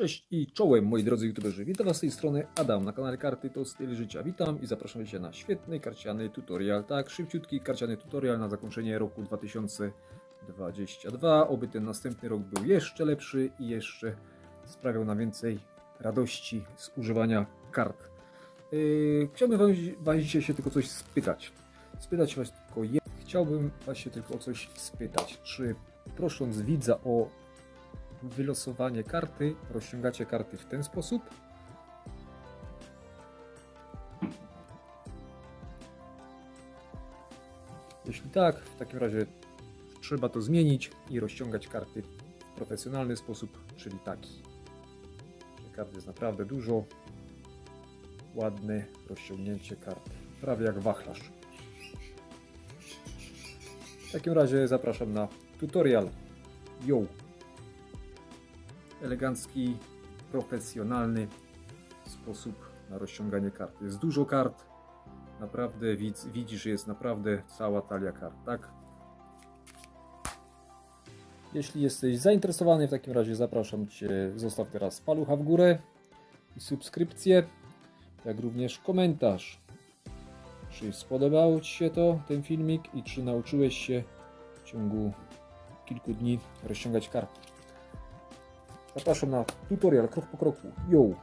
Cześć i czołem moi drodzy youtuberzy, witam was z tej strony Adam na kanale Karty to styl życia. Witam i zapraszam Cię na świetny karciany tutorial, tak, szybciutki karciany tutorial na zakończenie roku 2022. Oby ten następny rok był jeszcze lepszy i jeszcze sprawiał nam więcej radości z używania kart. Yy, chciałbym was, was dzisiaj się tylko coś spytać. Spytać was tylko je... Chciałbym was się tylko o coś spytać. Czy prosząc widza o wylosowanie karty, rozciągacie karty w ten sposób. Jeśli tak, w takim razie trzeba to zmienić i rozciągać karty w profesjonalny sposób, czyli taki. Kart jest naprawdę dużo. Ładne rozciągnięcie kart, prawie jak wachlarz. W takim razie zapraszam na tutorial. Yo! Elegancki, profesjonalny sposób na rozciąganie kart. Jest dużo kart, naprawdę widz, że jest naprawdę cała talia kart, tak? Jeśli jesteś zainteresowany, w takim razie zapraszam Cię, zostaw teraz palucha w górę i subskrypcję, jak również komentarz. Czy spodobało Ci się to, ten filmik i czy nauczyłeś się w ciągu kilku dni rozciągać karty? Zapraszam na tutorial krok po kroku. Yo!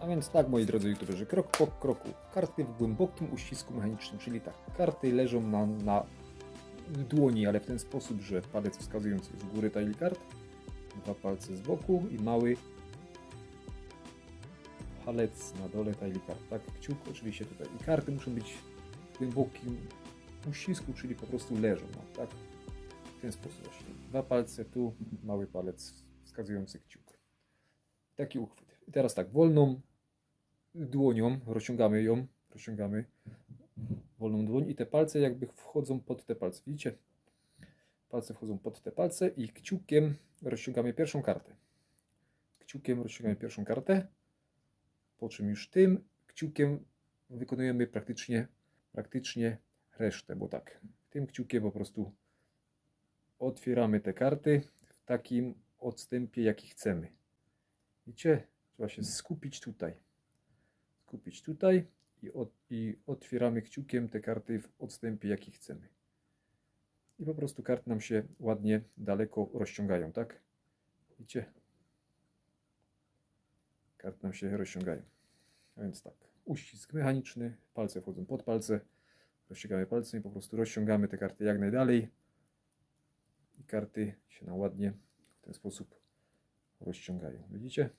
A więc tak, moi drodzy youtuberzy, krok po kroku. Karty w głębokim uścisku mechanicznym, czyli tak, karty leżą na, na dłoni, ale w ten sposób, że palec wskazujący z góry talii kart, dwa palce z boku i mały palec na dole talii kart. Tak, kciuk oczywiście tutaj. I karty muszą być w głębokim uścisku, czyli po prostu leżą, no, tak? W ten sposób właśnie. Dwa palce tu, mały palec wskazujący kciuk. Taki uchwyt. I teraz tak, wolną dłonią rozciągamy ją, rozciągamy wolną dłoń i te palce jakby wchodzą pod te palce. Widzicie? Palce wchodzą pod te palce i kciukiem rozciągamy pierwszą kartę. Kciukiem rozciągamy pierwszą kartę, po czym już tym kciukiem wykonujemy praktycznie, praktycznie resztę, bo tak, tym kciukiem po prostu otwieramy te karty w takim odstępie, jaki chcemy. Widzicie? Trzeba się skupić tutaj. Skupić tutaj i, od, i otwieramy kciukiem te karty w odstępie, jaki chcemy. I po prostu karty nam się ładnie daleko rozciągają, tak? Widzicie? Karty nam się rozciągają. A więc tak, uścisk mechaniczny, palce wchodzą pod palce, rozciągamy palcem i po prostu rozciągamy te karty jak najdalej. I karty się nam ładnie ten sposób rozciągają. Widzicie?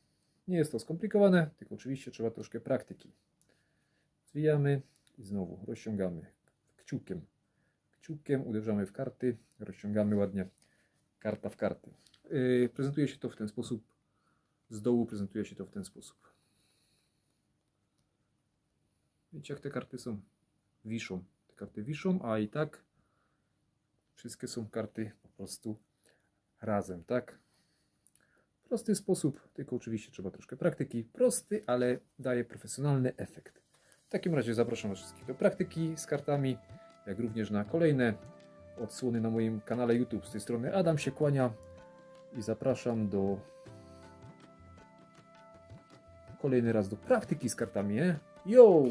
Nie jest to skomplikowane, tylko oczywiście trzeba troszkę praktyki. Zwijamy i znowu rozciągamy kciukiem. Kciukiem uderzamy w karty, rozciągamy ładnie karta w karty. Yy, prezentuje się to w ten sposób. Z dołu prezentuje się to w ten sposób. Widzicie jak te karty są? Wiszą. Te karty wiszą, a i tak wszystkie są karty po prostu razem, tak? Prosty sposób, tylko oczywiście trzeba troszkę praktyki. Prosty, ale daje profesjonalny efekt. W takim razie zapraszam Was wszystkich do praktyki z kartami, jak również na kolejne odsłony na moim kanale YouTube. Z tej strony Adam się kłania i zapraszam do kolejny raz do praktyki z kartami. Nie? Yo!